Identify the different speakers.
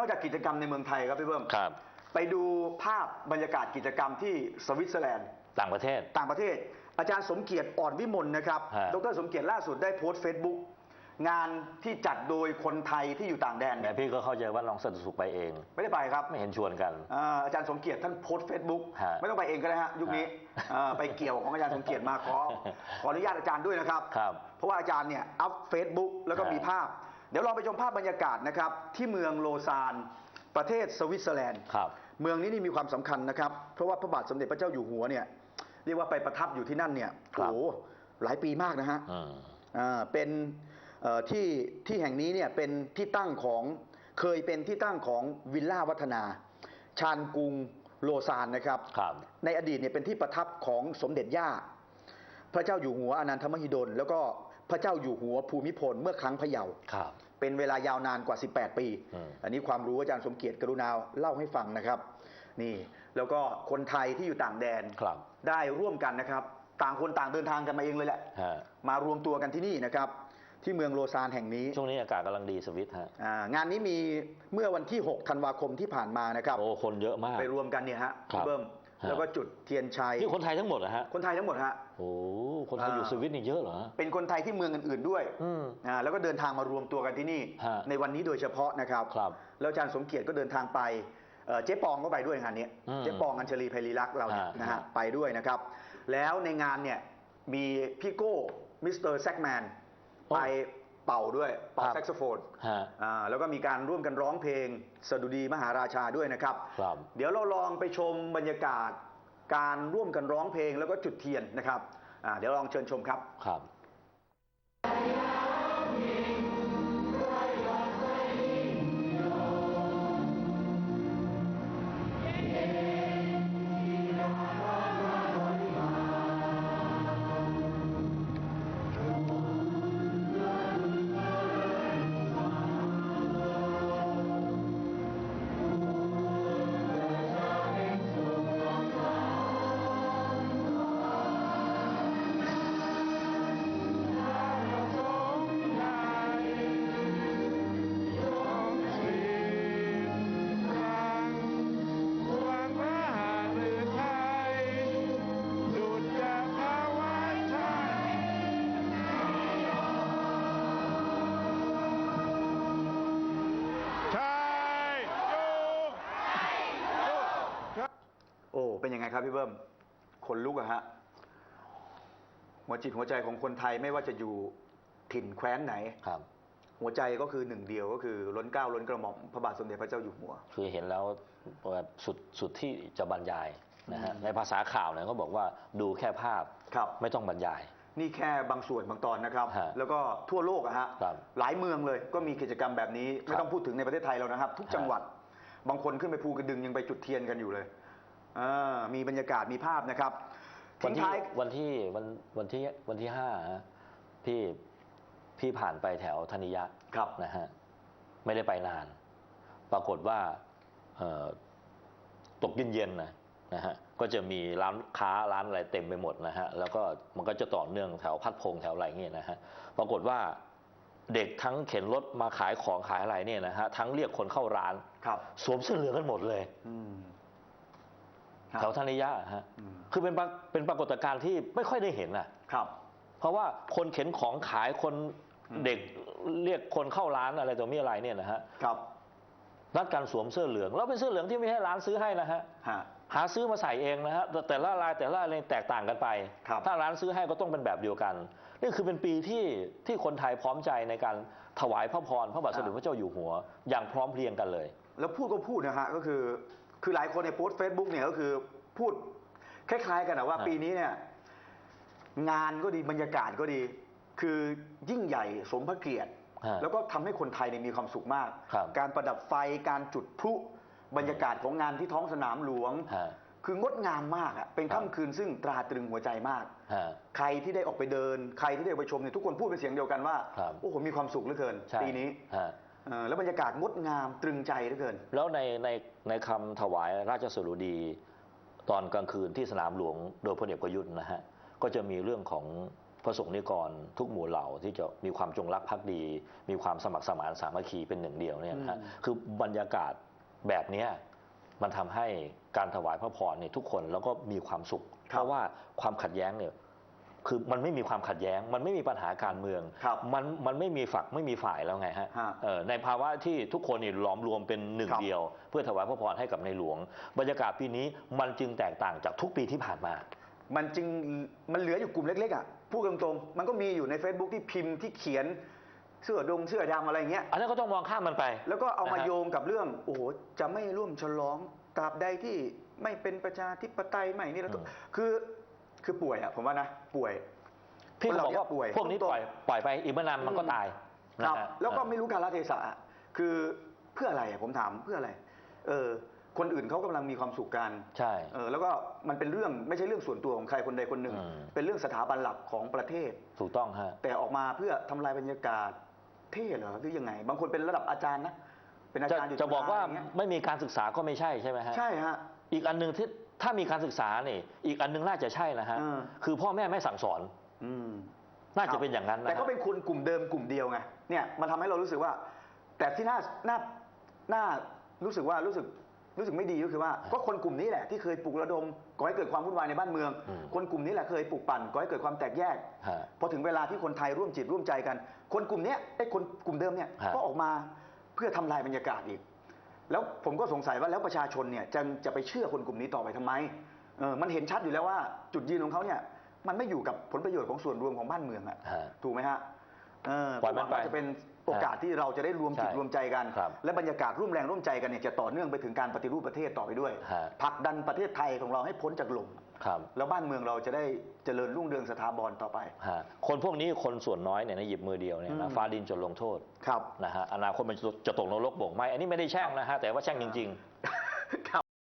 Speaker 1: นอกจากกิจกรรมในเมืองไทยครับพี่เบิ้ม
Speaker 2: ครับ
Speaker 1: ไปดูภาพบรรยากาศกิจกรรมที่สวิตเซอร์แลนด์
Speaker 2: ต่างประเทศ
Speaker 1: ต่างประเทศ อาจารย์สมเกียรติอ่อนวิมลนะครับ
Speaker 2: ฮะ
Speaker 1: ดรสมเกียรติล่าสุดได้โพสต์เฟซบุ๊กงานที่จัดโดยคนไทยที่อยู่ต่างแดน
Speaker 2: แต่พี่ก็เข้าใจว่าลองสนติสุขไปเอง
Speaker 1: ไม่ได้ไปครับ
Speaker 2: ไม่เห็นชวนกัน
Speaker 1: อ่าอาจารย์สมเกียรติท่านโพสต์เฟซบุ๊ก
Speaker 2: ฮะ
Speaker 1: ไม่ต้องไปเองก็ได้ฮะยุคนี้
Speaker 2: ฮะ
Speaker 1: อ่าไปเกี่ยวของอาจารย์สมเกียรติมาขอ ขออนุญาตอาจารย์ด้วยนะครับ
Speaker 2: ครับ
Speaker 1: เพราะว่าอาจารย์เนี่ยอัพเฟซบุ๊กแล้วก็
Speaker 2: ฮะ
Speaker 1: มีภาพ เดี๋ยวลองไปชมภาพบรรยากาศนะครับที่เมืองโลซานประเทศสวิตเซอร์แลนด์
Speaker 2: ครับ
Speaker 1: เมืองนี้นี่มีความสำคัญนะครับ เพราะว่าพระบาทสมเด็จพระเจ้าอยู่หัวเนี่ยเรียกว่าไปประทับอยู่ที่นั่นเนี่ย
Speaker 2: ครั
Speaker 1: โอ้
Speaker 2: บ
Speaker 1: โหหลายปีมากนะฮะ
Speaker 2: อืม
Speaker 1: อ่าเป็นเอ่อที่ที่แห่งนี้เนี่ยเป็นที่ตั้งของเคยเป็นที่ตั้งของวิลล่าวัฒนา ชานกรุงโลซานนะครับ
Speaker 2: ครับ
Speaker 1: ในอดีตเนี่ยเป็นที่ประทับของสมเด็จย่า พระเจ้าอยู่หัวอนันทมหิดล แล้วก็ พระเจ้าอยู่หัวภูมิพลเมื่อครั้งพะเยา
Speaker 2: ครับ
Speaker 1: เป็นเวลายาวนานกว่า 18 ปี
Speaker 2: อืม
Speaker 1: อันนี้ความรู้อาจารย์สมเกียรติกรุณาเล่าให้ฟังนะครับ นี่แล้วก็คนไทยที่อยู่ต่างแดน
Speaker 2: ครับ
Speaker 1: ได้ร่วมกันนะครับ ต่างคนต่างเดินทางกันมาเองเลยแหละ
Speaker 2: ฮะ
Speaker 1: มารวมตัวกันที่นี่นะครับ ที่เมืองโลซานแห่งนี้
Speaker 2: ช่วงนี้อากาศกำลังดีสวิตฮะ
Speaker 1: อ่างานนี้มีเมื่อวันที่ 6 ธันวาคมที่ผ่านมานะครับ
Speaker 2: โอ้คนเยอะมาก
Speaker 1: ไปรวมกันเนี่ยฮะ
Speaker 2: ครับ
Speaker 1: พี่เบิ้ม
Speaker 2: ฮะ
Speaker 1: แล้วก็จุดเทียนชัย
Speaker 2: นี่คนไทยทั้งหมดเหรอฮะ
Speaker 1: คนไทยทั้งหมดฮะ
Speaker 2: โอ้คนไทยอยู่
Speaker 1: อ่า
Speaker 2: สวิตนี่เยอะเหรอ
Speaker 1: เป็นคนไทยที่เมืองอื่น ๆด้วย
Speaker 2: อืม
Speaker 1: อ่าแล้วก็เดินทางมารวมตัวกันที่นี่
Speaker 2: ฮะ
Speaker 1: ในวันนี้โดยเฉพาะนะครับ
Speaker 2: ครับ
Speaker 1: แล้วอาจารย์สมเกียรติก็เดินทางไปเอ่อเจ๊ปองก็ไปด้วยงานนี้
Speaker 2: อืม
Speaker 1: เจ๊ปองอัญชลีไพรีรักษ์เราเนี่ย
Speaker 2: ฮะ
Speaker 1: นะฮะ
Speaker 2: ฮะ
Speaker 1: ไปด้วยนะครับ แล้วในงานเนี่ยมีพี่โก้มิสเตอร์แซกแมน
Speaker 2: โอ้
Speaker 1: ไป เป่าด้วยเป่า
Speaker 2: ครับ
Speaker 1: แซกโซโฟน
Speaker 2: ฮะ
Speaker 1: อ่าแล้วก็มีการร่วมกันร้องเพลงสดุดีมหาราชาด้วยนะครับ
Speaker 2: ครับ
Speaker 1: เดี๋ยวเราลองไปชมบรรยากาศ การร่วมกันร้องเพลงแล้วก็จุดเทียนนะครับอ่าเดี๋ยวลองเชิญชมครับ
Speaker 2: ครับ
Speaker 3: ค
Speaker 1: รับพี่เบิ้มขนลุกอะฮะหัวจิตหัวใจของคนไทยไม่ว่าจะอยู่ถิ่นแคว้นไหน
Speaker 2: ครับ
Speaker 1: หัวใจก็คือหนึ่งเดียวก็คือล้นเกล้าล้นกระหม่อมพระบาทสมเด็จพระเจ้าอยู่หัว
Speaker 2: คือเห็นแล้วแบบสุดสุดที่จะบรรยายนะฮะ
Speaker 1: อืม
Speaker 2: ในภาษาข่าวเนี่ยเขาบอกว่าดูแค่ภาพ
Speaker 1: ครับ
Speaker 2: ไม่ต้องบรรยาย
Speaker 1: นี่แค่บางส่วนบางตอนนะครับ
Speaker 2: ฮะ
Speaker 1: แล้วก็ทั่วโลกอะฮะ
Speaker 2: ครับ
Speaker 1: หลายเมืองเลยก็มีกิจกรรมแบบนี้ ไม่ต้องพูดถึงในประเทศไทยแล้วนะครับ ทุก
Speaker 2: ฮะ
Speaker 1: จังหวัด บางคนขึ้นไปภูกระดึงยังไปจุดเทียนกันอยู่เลย อ่ามีบรรยากาศมีภาพนะครับ
Speaker 2: วัน
Speaker 1: ทิ้ง
Speaker 2: ที่
Speaker 1: ท้าย
Speaker 2: วันที่วันวันที่วันที่ห้าฮะพี่พี่ผ่านไปแถวธนิยะ
Speaker 1: ครับ
Speaker 2: นะฮะไม่ได้ไปนาน ปรากฏว่าเอ่อตกเย็นๆนะนะฮะก็จะมีร้านค้าร้านอะไรเต็มไปหมดนะฮะแล้วก็มันก็จะต่อเนื่องแถวพัดพงแถวอะไรเงี้ยนะฮะปรากฏว่าเด็กทั้งเข็นรถมาขายของขายอะไรเนี่ยนะฮะทั้งเรียกคนเข้าร้าน
Speaker 1: ครับ
Speaker 2: สวมเสื้อเหลืองกันหมดเลย
Speaker 1: อืม
Speaker 2: แถวธนิยะฮะ
Speaker 1: อืม
Speaker 2: คือเป็นปราเป็นปรากฏการณ์ที่ไม่ค่อยได้เห็นอะ
Speaker 1: ครับ
Speaker 2: เพราะว่าคนเข็นของขายคน
Speaker 1: อืม
Speaker 2: เด็กเรียกคนเข้าร้านอะไรต่อมีอะไรเนี่ยนะฮะ
Speaker 1: ครับ
Speaker 2: นัดการสวมเสื้อเหลืองแล้วเป็นเสื้อเหลืองที่ไม่ให้ร้านซื้อให้นะฮะ
Speaker 1: ฮะ
Speaker 2: หาซื้อมาใส่เองนะฮะแต่แต่ละลายแต่ละอะไรแตกต่างกันไป
Speaker 1: ครับ
Speaker 2: ถ้าร้านซื้อให้ก็ต้องเป็นแบบเดียวกัน นี่คือเป็นปีที่ที่คนไทยพร้อมใจในการถวายพระพรพระบาทสมเด็จพระเจ้าอยู่หัว อย่างพร้อมเพรียงกันเลย
Speaker 1: แล้วพูดก็พูดนะฮะก็คือ คือหลายคนในยโพสต์เฟซบุ๊กเนี่ยก็คือพูดคล้ายๆกันนะว่า
Speaker 2: ฮะ
Speaker 1: ปีนี้เนี่ยงานก็ดีบรรยากาศก็ดี คือยิ่งใหญ่สมพระเกียรติ
Speaker 2: ฮะ
Speaker 1: แล้วก็ทำให้คนไทยเนี่ยมีความสุขมาก
Speaker 2: ครับ
Speaker 1: การประดับไฟการจุดพลุบรรยากาศของงานที่ท้องสนามหลวง
Speaker 2: ฮะ
Speaker 1: คืองดงามมากอะเป็น
Speaker 2: ครับ
Speaker 1: ค่ำคืนซึ่งตราตรึงหัวใจมาก
Speaker 2: ฮะ
Speaker 1: ใครที่ได้ออกไปเดิน ใครที่ได้ออกไปชมเนี่ยทุกคนพูดเป็นเสียงเดียวกันว่า
Speaker 2: ครับ
Speaker 1: โอ้โหมีความสุขเหลือเกิน
Speaker 2: ใช่
Speaker 1: ปีนี้
Speaker 2: ฮะ
Speaker 1: เออ แล้วบรรยากาศงดงามตรึงใจเหลือเกิน
Speaker 2: แล้วในในในคำถวายราชสรุดี ตอนกลางคืนที่สนามหลวงโดยพลเอกประยุทธ์นะฮะก็จะมีเรื่องของพระสงฆ์นิกรทุกหมู่เหล่าที่จะมีความจงรักภักดี มีความสมัครสมานสามัคคีเป็นหนึ่งเดียวเนี่ยนะฮะ
Speaker 1: อืม
Speaker 2: คือบรรยากาศแบบเนี้ยมันทำให้การถวายพระพรเนี่ยทุกคนแล้วก็มีความสุข เพราะว่าความขัดแย้งเนี่ย คือมันไม่มีความขัดแย้ง มันไม่มีปัญหาการเมือง
Speaker 1: ครับ
Speaker 2: มันมันไม่มีฝักไม่มีฝ่ายแล้วไงฮะ
Speaker 1: ฮะ
Speaker 2: เอ่อในภาวะที่ทุกคนนี่หลอมรวมเป็นหนึ่ง
Speaker 1: ครับ
Speaker 2: เดียว เพื่อถวายพระพรให้กับในหลวง บรรยากาศปีนี้มันจึงแตกต่างจากทุกปีที่ผ่านมา
Speaker 1: มันจึงมันเหลืออยู่กลุ่มเล็กๆอะพูดตรงๆมันก็มีอยู่ใน Facebook ที่พิมพ์ที่เขียนเสื้อดงเสื้อดำอะไรเงี้ย
Speaker 2: อันนั้นก็ต้องมองข้ามมันไป
Speaker 1: แล้วก็เอามา
Speaker 2: นะฮะ
Speaker 1: โยงกับเรื่องโอ้โหจะไม่ร่วมฉลองตราบใดที่ไม่เป็นประชาธิปไตยไม่นี่แล้วก็
Speaker 2: อืม
Speaker 1: คือ คือป่วยอะผมว่านะป่วย
Speaker 2: พี่
Speaker 1: คน
Speaker 2: ก็
Speaker 1: เรา
Speaker 2: บอกว่า
Speaker 1: เนี่ยป่วย
Speaker 2: พวกนี้
Speaker 1: ตรงๆ
Speaker 2: ปล่อยปล่อยไปอีกไม่นานมันก็
Speaker 1: อืม
Speaker 2: ตาย
Speaker 1: ค
Speaker 2: นะ
Speaker 1: รับ
Speaker 2: ฮะ
Speaker 1: แล้วก็
Speaker 2: เออ
Speaker 1: ไม่รู้กาลเทศะอะคือเพื่ออะไรอะผมถามเพื่ออะไร เออ คนอื่นเขากำลังมีความสุขกัน
Speaker 2: ใช่
Speaker 1: เออแล้วก็มันเป็นเรื่องไม่ใช่เรื่องส่วนตัวของใครคนใดคนหนึ่ง
Speaker 2: อืม
Speaker 1: เป็นเรื่องสถาบันหลักของประเทศ
Speaker 2: ถูกต้องฮะ
Speaker 1: แต่ออกมาเพื่อทำลายบรรยากาศเท่เหรอหรือยังไง บางคนเป็นระดับอาจารย์นะเป็นอา
Speaker 2: จะ
Speaker 1: จารย์อยู่
Speaker 2: จะบอกว่า
Speaker 1: จุฬย่งเงี้ย
Speaker 2: ไม่มีการศึกษาก็ไม่ใช่ใช่ไหมฮะ
Speaker 1: ใช่ฮะ
Speaker 2: อีกอันหนึ่งที่ ถ้ามีการศึกษานี่อีกอันหนึงน่าจะใช่นะฮะ
Speaker 1: เออ
Speaker 2: คือพ่อแม่ไม่สั่งสอน
Speaker 1: อืม
Speaker 2: น่าจะเป็นอย่างนั้นนะ
Speaker 1: แต่ก็
Speaker 2: ฮะ
Speaker 1: เป็นคนกลุ่มเดิมกลุ่มเดียวไงเนี่ยมันทำให้เรารู้สึกว่า แต่ที่น่าน่าน่ารู้สึกว่ารู้สึกรู้สึกไม่ดีก็คือว่าก็คนกลุ่มนี้แหละที่เคยปลุกระดมก่อให้เกิดความวุ่นวายในบ้านเมือง
Speaker 2: อืม
Speaker 1: คนกลุ่มนี้แหละเคยปลุกปั่นก่อให้เกิดความแตกแยก
Speaker 2: ฮะ
Speaker 1: พอถึงเวลาที่คนไทยร่วมจิตร่วมใจกัน คนกลุ่มเนี้ยไอ้คนกลุ่มเดิมเนี่ย
Speaker 2: ฮะ
Speaker 1: ก็ออกมาเพื่อทำลายบรรยากาศอีก แล้วผมก็สงสัยว่าแล้วประชาชนเนี่ยจะจะไปเชื่อคนกลุ่มนี้ต่อไปทำไมเออมันเห็นชัดอยู่แล้วว่าจุดยืนของเขาเนี่ยมันไม่อยู่กับผลประโยชน์ของส่วนรวมของบ้านเมืองอะ
Speaker 2: ฮะ
Speaker 1: ถูกไหมฮะเออ
Speaker 2: ปล่อยมัน
Speaker 1: ผมว่า
Speaker 2: ไป
Speaker 1: จะเป็น โอกาสที่เราจะได้รวมจิต
Speaker 2: ใช่
Speaker 1: รวมใจกัน
Speaker 2: ครับ
Speaker 1: และบรรยากาศร่วมแรงร่วมใจกันเนี่ยจะต่อเนื่องไปถึงการปฏิรูปประเทศต่อไปด้วย
Speaker 2: ฮะ
Speaker 1: ผลักดันประเทศไทยของเราให้พ้นจากหล่ม
Speaker 2: ครับ
Speaker 1: แล้วบ้านเมืองเราจะได้เจริญรุ่งเรืองสถาบันต่อไป
Speaker 2: ฮะคนพวกนี้คนส่วนน้อยเนี่ยนะหยิบมือเดียวเนี่ย
Speaker 1: อื
Speaker 2: นะ
Speaker 1: ม
Speaker 2: ฟ้าดินจนลงโทษ
Speaker 1: ครับ
Speaker 2: นะฮะอนาคตมันจะจะตกนรกโบกไหมอันนี้ไม่ได้แช่งนะฮะแต่ว่าแช่งจริง
Speaker 1: ครับ